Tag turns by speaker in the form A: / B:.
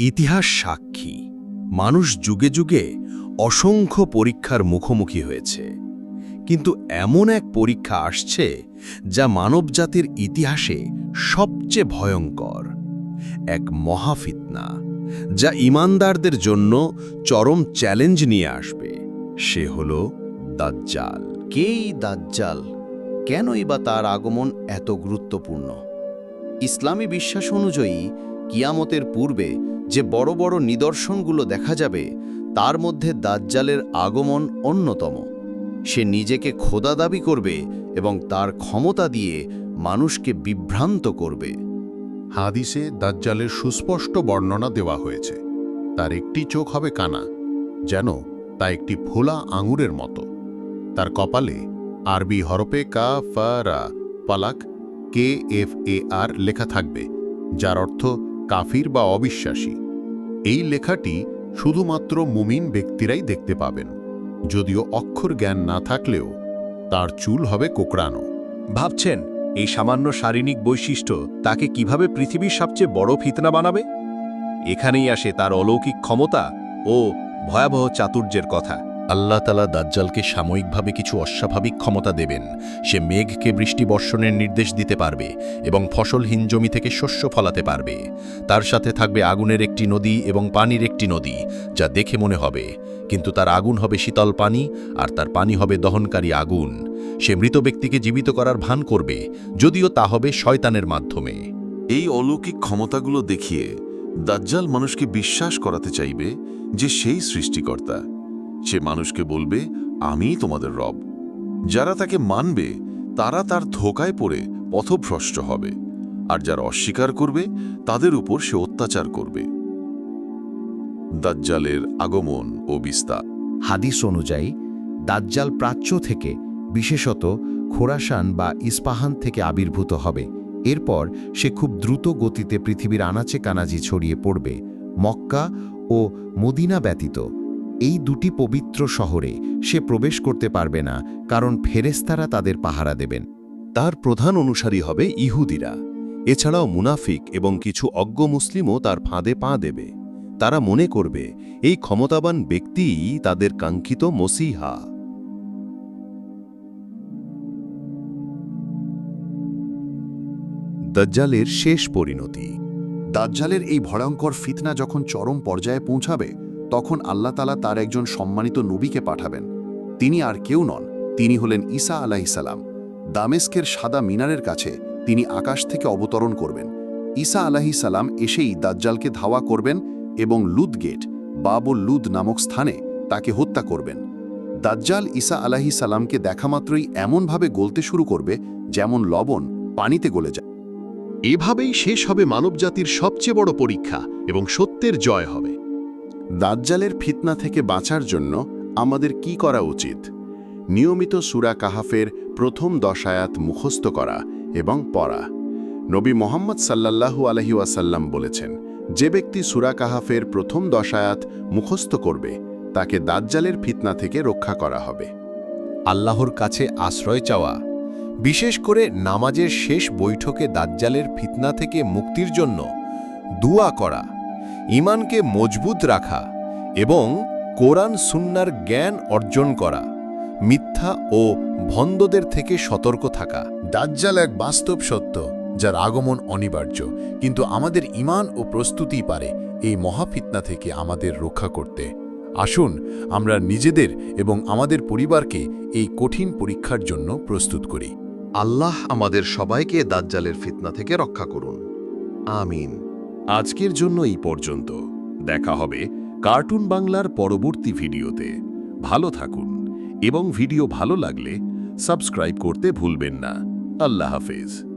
A: ইতিহাস সাক্ষী। মানুষ যুগে যুগে অসংখ্য পরীক্ষার মুখোমুখি হয়েছে। কিন্তু এমন এক পরীক্ষা আসছে যা মানবজাতির ইতিহাসে সবচেয়ে ভয়ঙ্কর। এক মহাফিতনা যা ইমানদারদের জন্য চরম চ্যালেঞ্জ নিয়ে আসবে। সে হল দাজ্জাল।
B: কেই দাজ্জাল? কেনই বা তার আগমন এত গুরুত্বপূর্ণ? ইসলামী বিশ্বাস অনুযায়ী কিয়ামতের পূর্বে যে বড় বড় নিদর্শনগুলো দেখা যাবে, তার মধ্যে দাজ্জালের আগমন অন্যতম। সে নিজেকে খোদা দাবি করবে এবং তার ক্ষমতা দিয়ে মানুষকে বিভ্রান্ত করবে।
C: হাদিসে দাজ্জালের সুস্পষ্ট বর্ণনা দেওয়া হয়েছে, তার একটি চোখ হবে কানা, যেন তা একটি ফোলা আঙুরের মতো। তার কপালে আরবি হরপে কা ফারা পালাক, কে, এফ, এ, আর লেখা থাকবে, যার অর্থ কাফির বা অবিশ্বাসী। এই লেখাটি শুধুমাত্র মুমিন ব্যক্তিরাই দেখতে পাবেন। যদিও অক্ষর জ্ঞান না থাকলেও তার চুল হবে কোকড়ানো।
D: ভাবছেন, এই সামান্য শারীরিক বৈশিষ্ট্য তাকে কীভাবে পৃথিবীর সবচেয়ে বড় ফিতনা বানাবে? এখানেই আসে তার অলৌকিক ক্ষমতা ও ভয়াবহ চাতুর্যের কথা।
A: আল্লাহ তালা দাজ্জালকে সাময়িকভাবে কিছু অস্বাভাবিক ক্ষমতা দেবেন। সে মেঘকে বৃষ্টি বর্ষণের নির্দেশ দিতে পারবে এবং ফসলহীন জমি থেকে শস্য ফলাতে পারবে। তার সাথে থাকবে আগুনের একটি নদী এবং পানির একটি নদী, যা দেখে মনে হবে। কিন্তু তার আগুন হবে শীতল পানি, আর তার পানি হবে দহনকারী আগুন। সে মৃত ব্যক্তিকে জীবিত করার ভান করবে, যদিও তা হবে শয়তানের মাধ্যমে।
E: এই অলৌকিক ক্ষমতাগুলো দেখিয়ে দাজ্জাল মানুষকে বিশ্বাস করাতে চাইবে যে সেই সৃষ্টিকর্তা। সে মানুষকে বলবে, আমিই তোমাদের রব। যারা তাকে মানবে, তারা তার ধোকায় পড়ে পথভ্রষ্ট হবে। আর যারা অস্বীকার করবে, তাদের উপর সে অত্যাচার করবে। দাজ্জালের আগমন ও বিস্তার।
B: হাদিস অনুযায়ী, দাজ্জাল প্রাচ্য থেকে, বিশেষত খোরাসান বা ইস্পাহান থেকে আবির্ভূত হবে। এরপর সে খুব দ্রুত গতিতে পৃথিবীর আনাচে কানাজি ছড়িয়ে পড়বে, মক্কা ও মদিনা ব্যতীত। এই দুটি পবিত্র শহরে সে প্রবেশ করতে পারবে না, কারণ ফেরেস্তারা তাদের পাহারা দেবেন।
A: তার প্রধান অনুসারী হবে ইহুদিরা। এছাড়াও মুনাফিক এবং কিছু অজ্ঞ মুসলিমও তার ফাঁদে পা দেবে। তারা মনে করবে, এই ক্ষমতাবান ব্যক্তিই তাদের কাঙ্ক্ষিত মসিহা। দাজ্জালের শেষ পরিণতি।
F: দাজ্জালের এই ভয়ঙ্কর ফিতনা যখন চরম পর্যায়ে পৌঁছাবে তখন আল্লাহ তালা তার একজন সম্মানিত নবীকে পাঠাবেন। তিনি আর কেউ নন, তিনি হলেন ঈসা আলাহিসাল্লাম দামেস্কের সাদা মিনারের কাছে তিনি আকাশ থেকে অবতরণ করবেন। ঈসা আলাহিসাল্লাম এসেই দাজ্জালকে ধাওয়া করবেন এবং লুদ গেট, বাবুল লুদ নামক স্থানে তাকে হত্যা করবেন। দাজ্জাল ঈসা আলাহি সালামকে দেখামাত্রই এমনভাবে গলতে শুরু করবে যেমন লবণ পানিতে গলে যায়।
C: এভাবেই শেষ হবে মানবজাতির সবচেয়ে বড় পরীক্ষা এবং সত্যের জয় হবে।
F: দাজ্জালের ফিতনা থেকে বাঁচার জন্য আমাদের কি করা উচিত? নিয়মিত সুরা কাহাফের প্রথম দশায়াত মুখস্থ করা এবং পড়া। নবী মোহাম্মদ সাল্লাল্লাহু আলহি ওয়াসাল্লাম বলেছেন, যে ব্যক্তি সুরা কাহাফের প্রথম দশায়াত মুখস্থ করবে, তাকে দাজ্জালের ফিতনা থেকে রক্ষা করা হবে।
D: আল্লাহর কাছে আশ্রয় চাওয়া, বিশেষ করে নামাজের শেষ বৈঠকে দাজ্জালের ফিতনা থেকে মুক্তির জন্য দুয়া করা ইমানকে মজবুত রাখা এবং কোরআন সুন্নার জ্ঞান অর্জন করা মিথ্যা ও ভন্দদের থেকে সতর্ক থাকা।
C: দাজ্জাল এক বাস্তব সত্য যার আগমন অনিবার্য কিন্তু আমাদের ইমান ও প্রস্তুতি পারে এই মহাফিতনা থেকে আমাদের রক্ষা করতে। আসুন আমরা নিজেদের এবং আমাদের পরিবারকে এই কঠিন পরীক্ষার জন্য প্রস্তুত করি।
G: আল্লাহ আমাদের সবাইকে দাজ্জালের ফিতনা থেকে রক্ষা করুন। আমিন।
A: আজকের জন্য এই পর্যন্ত। দেখা হবে কার্টুন বাংলার পরবর্তী ভিডিওতে। ভালো থাকুন এবং ভিডিও ভালো লাগলে সাবস্ক্রাইব করতে ভুলবেন না। আল্লাহ হাফেজ।